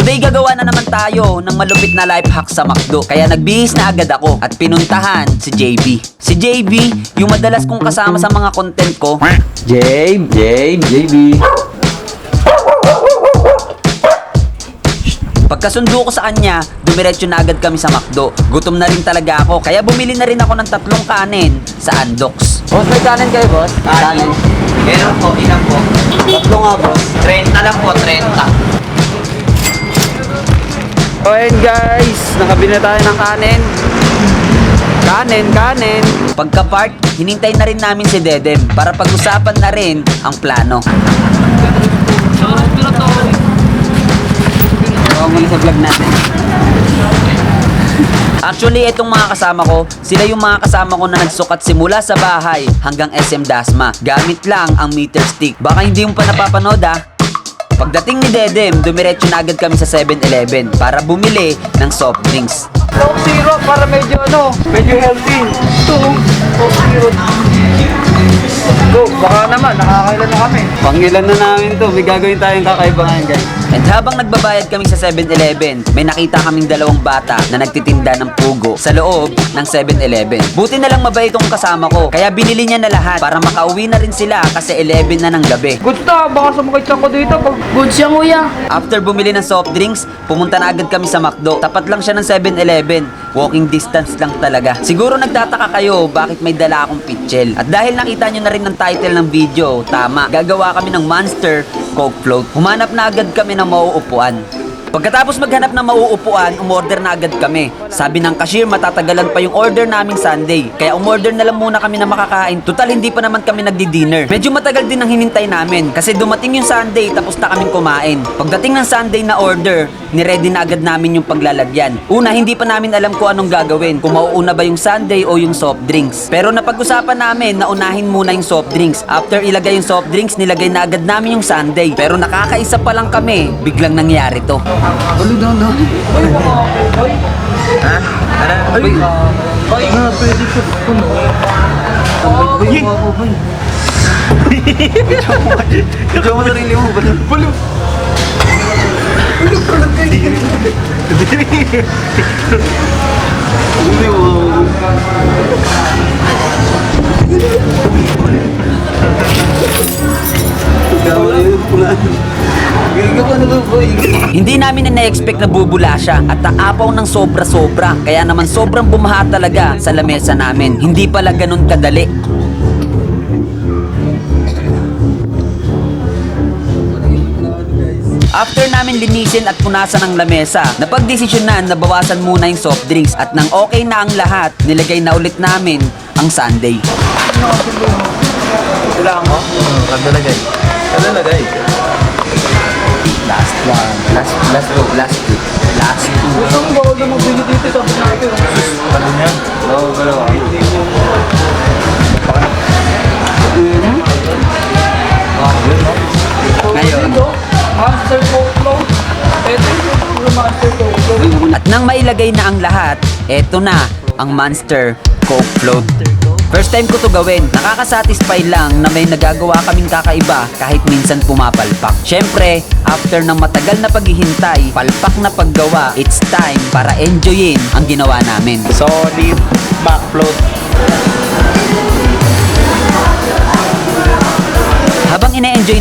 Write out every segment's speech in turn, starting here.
Today gagawa na naman tayo ng malupit na life hack sa McDo. Kaya nagbihis na agad ako at pinuntahan si JB. Si JB, yung madalas kong kasama sa mga content ko. JB, JB, JB. Pagkasundo ko sa kanya, dumiretso na agad kami sa McDo. Gutom na rin talaga ako, kaya bumili na rin ako ng tatlong kanin sa Andox. Boss, may kanin kayo, boss? Kanin. Meron po, ilan po? Tatlo nga, boss. 30 lang po, 30. So ayun guys, nakabili na tayo ng kanin. Kanin, kanin. Pagka-park, hinintay na rin namin si Dedem para pag-usapan na rin ang plano. Oo, muna sa vlog natin. Actually, itong mga kasama ko, sila yung mga kasama ko na nagsukat simula sa bahay hanggang SM Dasma. Gamit lang ang meter stick. Baka hindi mo pa napapanood ah. Pagdating ni Dedem, dumiretso na agad kami sa 7-Eleven para bumili ng soft drinks. Coke Zero para medyo ano, medyo healthy. Ito, Coke Zero. Baka naman, nakakailan na kami. Pangilan na namin to, may gagawin tayong kakaibangan guys. And habang nagbabayad kami sa 7-Eleven, may nakita kaming dalawang bata na nagtitinda ng pugo sa loob ng 7-Eleven. Buti na lang mabait itong kasama ko, kaya binili niya na lahat para makauwi na rin sila kasi 11 na ng gabi. Good na, baka sumakit ko dito. Pag Good siya, kuya. After bumili ng soft drinks, pumunta na agad kami sa McDo. Tapat lang siya ng 7-Eleven. Walking distance lang talaga. Siguro nagtataka kayo bakit may dala akong pitchel. At dahil nakita nyo na rin ng title ng video, tama, gagawa kami ng Monster Coke Float. Humanap na agad kami ng mauupuan. Pagkatapos maghanap ng mauupuan, umorder na agad kami. Sabi ng cashier, matatagalan pa yung order naming Sunday. Kaya umorder na lang muna kami na makakain. Total, hindi pa naman kami nagdi-dinner. Medyo matagal din ang hinintay namin. Kasi dumating yung Sunday, tapos na kaming kumain. Pagdating ng Sunday na order, niready na agad namin yung paglalagyan. Una, hindi pa namin alam kung anong gagawin. Kung mauuna ba yung Sunday o yung soft drinks. Pero napag-usapan namin na unahin muna yung soft drinks. After ilagay yung soft drinks, nilagay na agad namin yung Sunday. Pero nakakaisa pa lang kami, biglang nangyari to. Uy, mga boy. Ha? Ano? Ay, ay, nga, pwede ko. Kuno. Ay, mga boy. Ikaw mo sarili mo ba? Balo. Ano kalat kayo? Hindi mo. Hindi namin na na-expect na bubula siya at taapaw ng sobra-sobra. Kaya naman sobrang bumaha talaga sa lamesa namin. Hindi pala ganun kadali. After namin linisin at punasan ang lamesa, napagdesisyonan na bawasan muna yung soft drinks at nang okay na ang lahat, nilagay na ulit namin ang Sunday. Kailangan mo? Kanda lagay. Kanda lagay. Last one. Last, last two. Last two. Last two. Ang bawal na magbili dito sa natin. Ano niya? Oo, dalawa. Ngayon, Ito, Master Float. Ito yung Master Float. At nang mailagay na ang lahat, eto na ang Monster Coke Float. First time ko to gawin, nakakasatisfy lang na may nagagawa kaming kakaiba kahit minsan pumapalpak. Syempre, after ng matagal na paghihintay, palpak na paggawa, it's time para enjoyin ang ginawa namin. Solid backfloat.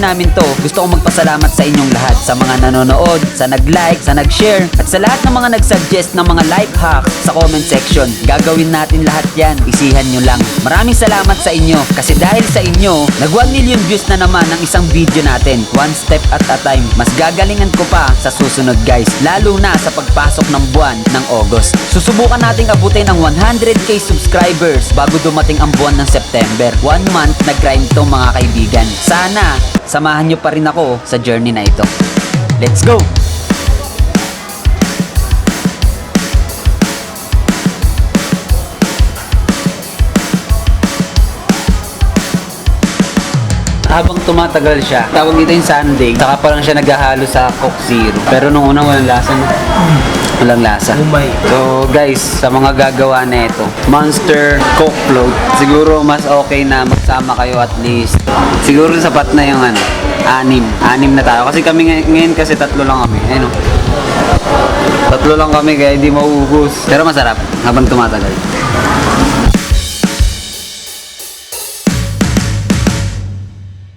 Namin to, gusto kong magpasalamat sa inyong lahat sa mga nanonood, sa nag-like, sa nag-share, at sa lahat ng mga nag-suggest ng mga life hacks sa comment section. Gagawin natin lahat yan, isihan nyo lang. Maraming salamat sa inyo kasi dahil sa inyo, nag 1 million views na naman ang isang video natin. One step at a time. Mas gagalingan ko pa sa susunod guys, lalo na sa pagpasok ng buwan ng August. Susubukan nating abutin ang 100k subscribers bago dumating ang buwan ng September. One month na grind to mga kaibigan. Sana, samahan nyo pa rin ako sa journey na ito. Let's go! Habang tumatagal siya, tawag dito yung Sunday, saka pa lang siya naghahalo sa Coke Zero. Pero nung una walang lasa na. Walang lasa. Umay. So guys, sa mga gagawa na ito, Monster Coke Float, siguro mas okay na magsama kayo at least. Siguro sapat na yung ano, anim. Anim na tayo. Kasi kami ngay- ngayon kasi tatlo lang kami. Ayun o. Tatlo lang kami kaya hindi mauubos. Pero masarap habang tumatagal.